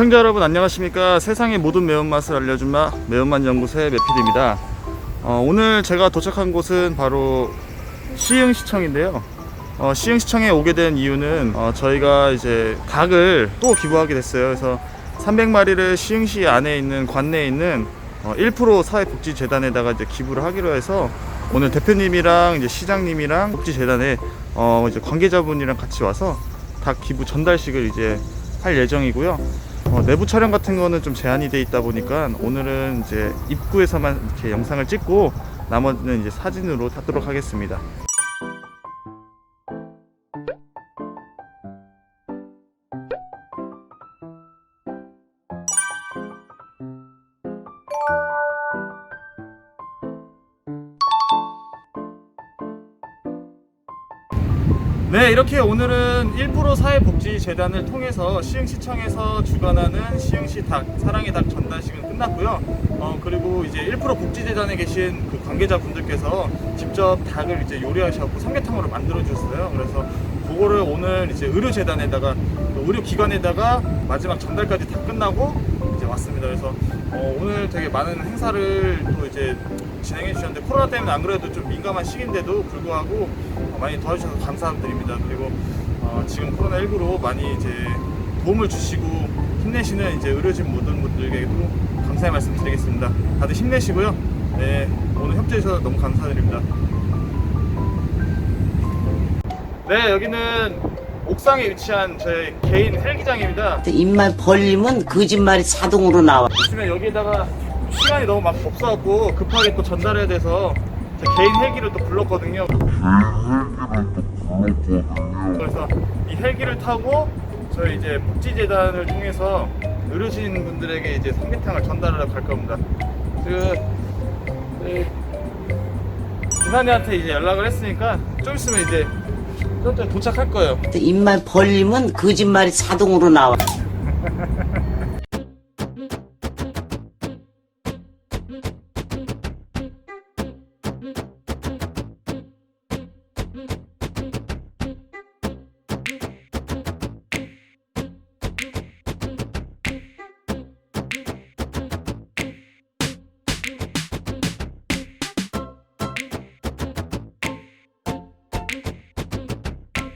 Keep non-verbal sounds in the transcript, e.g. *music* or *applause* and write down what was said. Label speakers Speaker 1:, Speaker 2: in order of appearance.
Speaker 1: 시청자 여러분 안녕하십니까? 세상의 모든 매운맛을 알려준 마 매운맛 연구소의 매필입니다. 어, 오늘 제가 도착한 곳은 바로 시흥시청인데요. 어, 시흥시청에 오게 된 이유는 어, 저희가 이제 닭을 또 기부하게 됐어요. 그래서 300마리를 시흥시 안에 있는 관내에 있는 어, 1% 사회복지재단에다가 이제 기부를 하기로 해서 오늘 대표님이랑 이제 시장님이랑 복지재단에 어, 이제 관계자분이랑 같이 와서 닭 기부 전달식을 이제 할 예정이고요. 어, 내부 촬영 같은 거는 좀 제한이 돼 있다 보니까 오늘은 이제 입구에서만 이렇게 영상을 찍고 나머지는 이제 사진으로 하도록 하겠습니다. 네, 이렇게 오늘은 1% 사회복지재단을 통해서 시흥시청에서 주관하는 시흥시 닭, 사랑의 닭 전달식은 끝났고요. 어, 그리고 이제 1% 복지재단에 계신 그 관계자분들께서 직접 닭을 이제 요리하셔서 삼계탕으로 만들어 주셨어요. 그래서 그거를 오늘 이제 의료재단에다가, 또 의료기관에다가 마지막 전달까지 다 끝나고 이제 왔습니다. 그래서 어, 오늘 되게 많은 행사를 또 이제 진행해 주셨는데 코로나 때문에 안 그래도 좀 민감한 시기인데도 불구하고 어, 많이 도와주셔서 감사드립니다. 그리고 어, 지금 코로나 19로 많이 이제 도움을 주시고 힘내시는 이제 의료진 모든 분들에게도 감사의 말씀 드리겠습니다. 다들 힘내시고요. 네, 오늘 협조해 주셔서 너무 감사드립니다. 네, 여기는 옥상에 위치한 저희 개인 헬기장입니다.
Speaker 2: 입만 벌리면 거짓말이 자동으로 나와.
Speaker 1: 있으면 여기에다가 시간이 너무 막 없어갖고 급하게 또 전달해야 돼서 제 개인 헬기를 또 불렀거든요. 그래서 이 헬기를 타고 저희 이제 복지재단을 통해서 의료진 분들에게 이제 삼계탕을 전달하러 갈 겁니다. 그, 그 기사님한테 이제 연락을 했으니까 좀 있으면 이제 좀 전에 도착할 거예요.
Speaker 2: 입만 벌리면 거짓말이 자동으로 나와. *laughs*